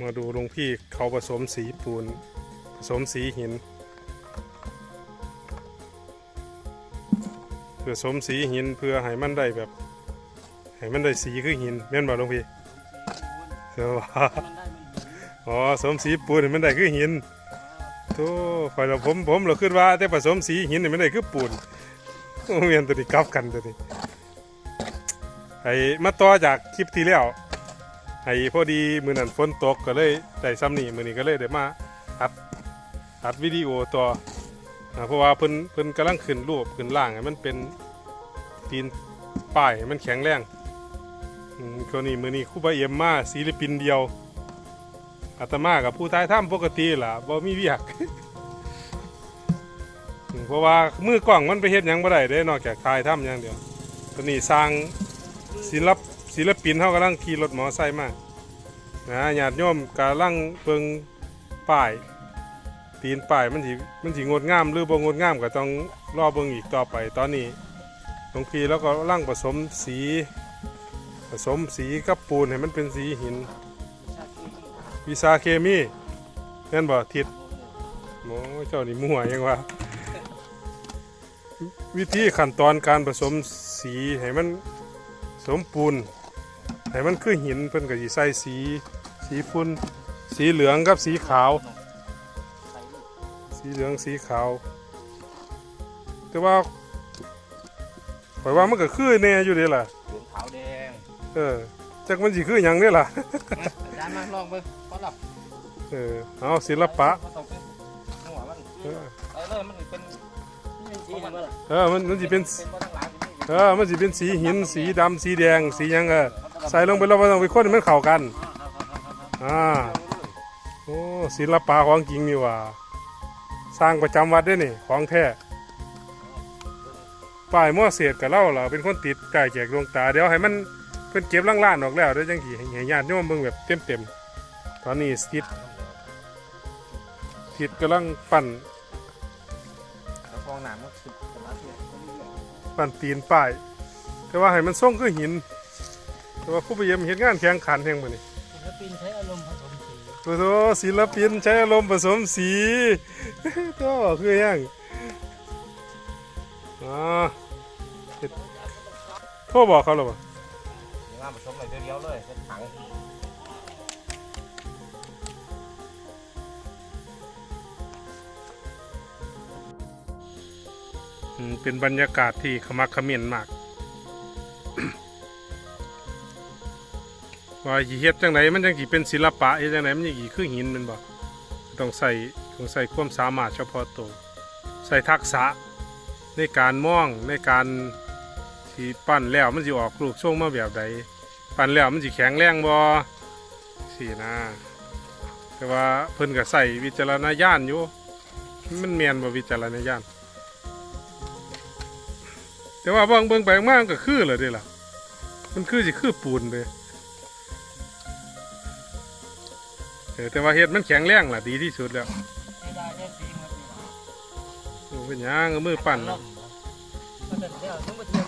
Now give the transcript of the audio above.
มาดูหลวงพี่เขาผสมสีปูน ผสมสีหิน ผสมสีหินเพื่อให้มันได้แบบให้มันได้สีคือหินแม่นบ่หลวงพี่เออว่ามันได้มันหินอ๋อผสมสีปูนมันได้คือหินโธ่ฝ่ายเราผมผมเราคิดว่า แต่ผสมสีหินมันได้คือปูนเมียนตัวนี้กลับกันตัวนี้ไอ้มาต่อจากคลิปที่แล้ว ไอ้พอดีมือนั้นฝนตกก็เลยได้ซ้ำนี่มือนี้ก็เลยได้มาอัดอัดวิดีโอต่อเพราะว่าเพิ่นเพิ่นกำลังขึ้นรูปขึ้นล่างให้มันเป็นตีนป้ายให้มันแข็งแรงอืมคนนี้มือนี้คู่บาเอ็มมาศิลปินเดียวอาตมากับผู้ท้ายถ้ำปกติล่ะบ่มีเวียกเพราะว่ามือกล้องมันไปเฮ็ดยังบ่ได้เด้นอกจากถ่ายถ้ำอย่างเดียวตอนนี้สร้างศิลป ศิลปินเฮากำลังขี่รถมอไซค์มานะญาติโยมกำลังเบิ่งป้ายตีนป้ายมันสิมันสิงดงามหรือบ่งดงามก็ต้องรอเบิ่งอีกต่อไปตอนนี้หลวงพี่แล้วก็กำลังผสมสีผสมสีกับปูนให้มันเป็นสีหิน วิชาเคมีแน่นบ่ทิศโมเจ้านี่มั่วยังวะวิธีขั้นตอนการผสมสีให้มันสมปูน ให้มันคือหินเพิ่นก็สิใส่สี สีพุ่นสีเหลืองกับสีขาว สีเหลืองสีขาว แต่ว่าข่อยว่ามันก็คือแน่อยู่เด้ล่ะ เหลืองขาวแดงเออจักมันสิคือหยังเด้ล่ะอาจารย์มาลองเบิ่งขอหลับเออเอาศิลปะ บ่ต้องเป็นหัวมันเออไอ้เลยมันเป็นนี่เป็นสีมันล่ะเออมันมันสิเป็น เป็นบ่ทั้งหลังนี่เออมันสิเป็นสีหินสีดำสีแดงสีหยังเออ ใส่ลงไปแล้วมันต้องไปคนให้มันเข้ากัน อ่า โอ้ศิลปะของจริงนี่หว่า สร้างประจำวัดได้นี่ ของแท้ป้ายมั่วเสียดกับเล่าล่ะเป็นคนติดใกล้แจกดวงตา เดี๋ยวให้มันเพิ่นเก็บล่างๆออกแล้วเดี๋ยวจังสิให้ญาติโยมเบิ่งแบบเต็มๆตอนนี้ทิศทิศกำลังปั้นแล้วฟองน้ำมันสุดสมาธิปั่นตีนป้าย แต่ว่าให้มันส่งคือหิน แต่ว่าผู้ไปเยี่ยมเห็นงานแข่งขันแห่งมือนี่ศิลปินใช้อารมณ์ผสมสีโอ้โหศิลปินใช้อารมณ์ผสมสี ก็คือหยังอ่าเฮ็ดโทรบอกเขาหรอปะงานผสมอะไรเดียวๆเลยเป็นถังอืมเป็นบรรยากาศที่ขมักเขม้นมาก ว่าสิเฮ็ดจังไดมันจังสิเป็นศิลปะเฮ็ดจังไดมันจังสิคือหินมันบ่ต้องใส่ต้องใส่ความสามารถเฉพาะตัวใส่ทักษะในการมองในการที่ปั้นแล้วมันสิออกลูกทรงมาแบบใดปั้นแล้วมันสิแข็งแรงบ่สินะแต่ว่าเพิ่นก็ใส่วิจารณญาณอยู่มันแม่นบ่วิจารณญาณแต่ว่าเบิ่งเบิ่งไปเบิ่งมามันก็คือเลยเด้ล่ะมันคือสิคือปูนเลย ออแต่ว่าเฮ็ดมันแข็งแรงล่ะดีที่สุดแล้วไม่ได้ได้สีหมดนี่โอ้เป็นหยังเอามือปั่นล่น่ะมมันเป็นเดี๋ยวทั้งหมด